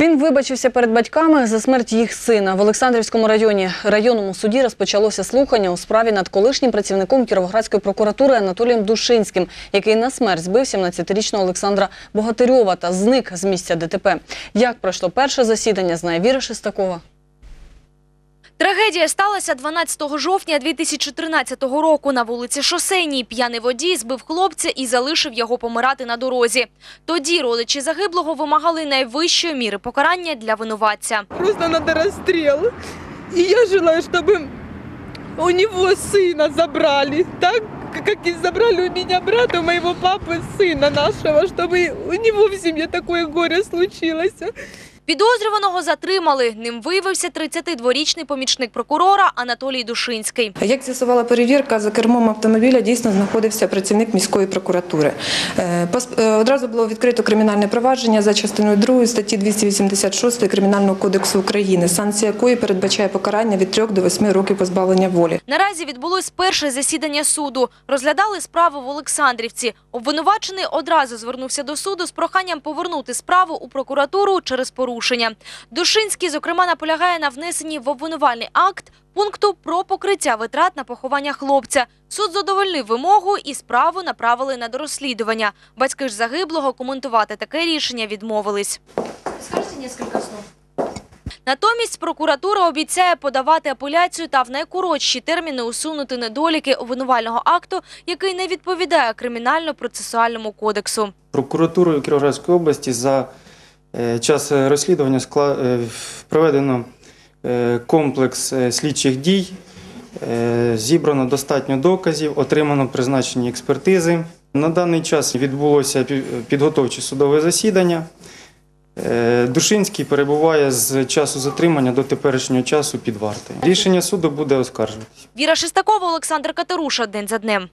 Він вибачився перед батьками за смерть їх сина. В Олександрівському районі районному суді розпочалося слухання у справі над колишнім працівником Кіровоградської прокуратури Анатолієм Душинським, який на смерть збив 17-річного Олександра Богатирьова та зник з місця ДТП. Як пройшло перше засідання, знає Віра Шестакова. Трагедія сталася 12 жовтня 2013 року на вулиці Шосейній. П'яний водій збив хлопця і залишив його помирати на дорозі. Тоді родичі загиблого вимагали найвищої міри покарання для винуватця. Просто надо расстрел. И я желаю, чтобы у него сына забрали, так как и забрали у меня брата, у моего папы, сына нашего, чтобы у него в семье такое горе случилось. Підозрюваного затримали. Ним виявився 32-річний помічник прокурора Анатолій Душинський. Як з'ясувала перевірка, за кермом автомобіля дійсно знаходився працівник міської прокуратури. Е, е, Одразу було відкрито кримінальне провадження за частиною 2 статті 286 Кримінального кодексу України, санкція якої передбачає покарання від 3 до 8 років позбавлення волі. Наразі відбулось перше засідання суду. Розглядали справу в Олександрівці. Обвинувачений одразу звернувся до суду з проханням повернути справу у прокуратуру через порушення. Душинський, зокрема, наполягає на внесенні в обвинувальний акт пункту про покриття витрат на поховання хлопця. Суд задовольнив вимогу і справу направили на дорозслідування. Батьки ж загиблого коментувати таке рішення відмовились. Скажіть кілька слов. Натомість прокуратура обіцяє подавати апеляцію та в найкоротші терміни усунути недоліки обвинувального акту, який не відповідає кримінально-процесуальному кодексу. Прокуратурою Кіровоградської області за час розслідування скла- е, проведено е, комплекс е, слідчих дій, е, зібрано достатньо доказів, отримано призначені експертизи. На даний час відбулося пі- підготовче судове засідання. Е, Душинський перебуває з часу затримання до теперішнього часу під вартою. Рішення суду буде оскаржуватися. Віра Шестакова, Олександр Катеруша. День за днем.